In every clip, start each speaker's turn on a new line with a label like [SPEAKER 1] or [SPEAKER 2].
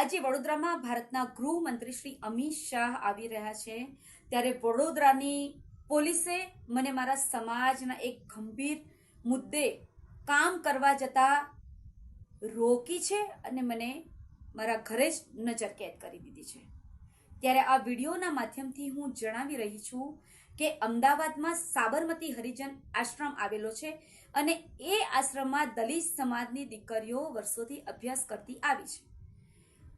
[SPEAKER 1] આજે વડોદરામાં ભારતના ગૃહમંત્રી શ્રી અમિત શાહ આવી રહ્યા છે. ત્યારે વડોદરાની પોલીસે મને મારા સમાજના એક ગંભીર મુદ્દે કામ કરવા જતા રોકી છે અને મને મારા ઘરે જ નજરકેદ કરી દીધી છે. ત્યારે આ વિડીયોના માધ્યમથી હું જણાવી રહી છું કે અમદાવાદમાં સાબરમતી હરિજન આશ્રમ આવેલો છે અને એ આશ્રમમાં દલિત સમાજની દીકરીઓ વર્ષોથી અભ્યાસ કરતી આવી છે.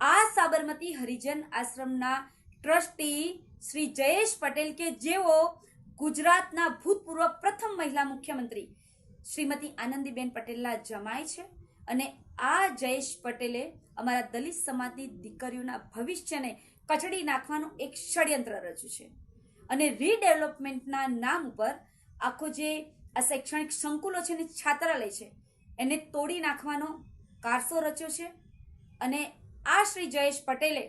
[SPEAKER 1] આ સાબરમતી હરિજન આશ્રમના ટ્રસ્ટી શ્રી જયેશ પટેલ કે જેઓ ગુજરાતના ભૂતપૂર્વ પ્રથમ મહિલા મુખ્યમંત્રી શ્રીમતી આનંદીબેન પટેલના જમાય છે અને આ જયેશ પટેલે અમારા દલિત સમાજની દીકરીઓના ભવિષ્યને કચડી નાખવાનું એક ષડયંત્ર રચ્યું છે અને રીડેવલપમેન્ટના નામ ઉપર આખો જે આ શૈક્ષણિક સંકુલો છે ને છાત્રાલય છે, એને તોડી નાખવાનો કારસો રચ્યો છે અને આ શ્રી જયેશ પટેલે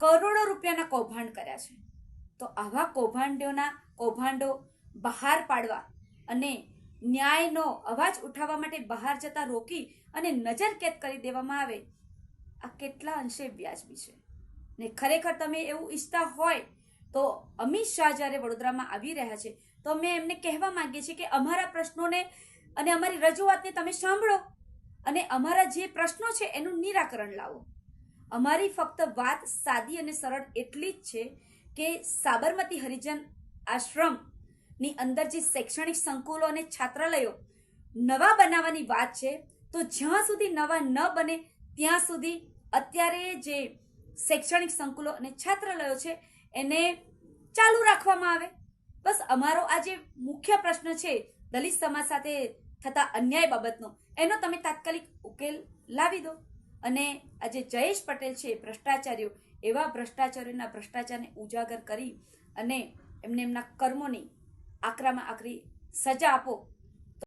[SPEAKER 1] કરોડો રૂપિયાના કૌભાંડ કર્યા છે. તો આવા કૌભાંડોના કૌભાંડો બહાર પાડવા અને ન્યાયનો અવાજ ઉઠાવવા માટે બહાર જતા રોકી અને નજરકેદ કરી દેવામાં આવે, આ કેટલા અંશે વ્યાજબી છે. ને ખરેખર તમે એવું ઈચ્છતા હોય તો અમિત શાહ જ્યારે વડોદરામાં આવી રહ્યા છે, તો અમે એમને કહેવા માંગીએ છીએ કે અમારા પ્રશ્નોને અને અમારી રજૂઆતને તમે સાંભળો. અને અમારા જે પ્રશ્નો છે એનું નિરાકરણ લાવો. અમારી ફક્ત વાત સાદી અને સરળ એટલી જ છે કે સાબરમતી હરિજન આશ્રમની અંદર જે શૈક્ષણિક સંકુલો અને છાત્રાલયો નવા બનાવવાની વાત છે, તો જ્યાં સુધી નવા ન બને ત્યાં સુધી અત્યારે જે શૈક્ષણિક સંકુલો અને છાત્રાલયો છે એને ચાલુ રાખવામાં આવે. બસ અમારો આ જે મુખ્ય પ્રશ્ન છે, દલિત સમાજ સાથે થતા અન્યાય બાબતનો, એનો તમે તાત્કાલિક ઉકેલ લાવી દો. અને આજે જયેશ પટેલ છે ભ્રષ્ટાચારીઓ, એવા ભ્રષ્ટાચારીઓના ભ્રષ્ટાચારને ઉજાગર કરી અને એમને એમના કર્મોની આકરામાં આકરી સજા આપો.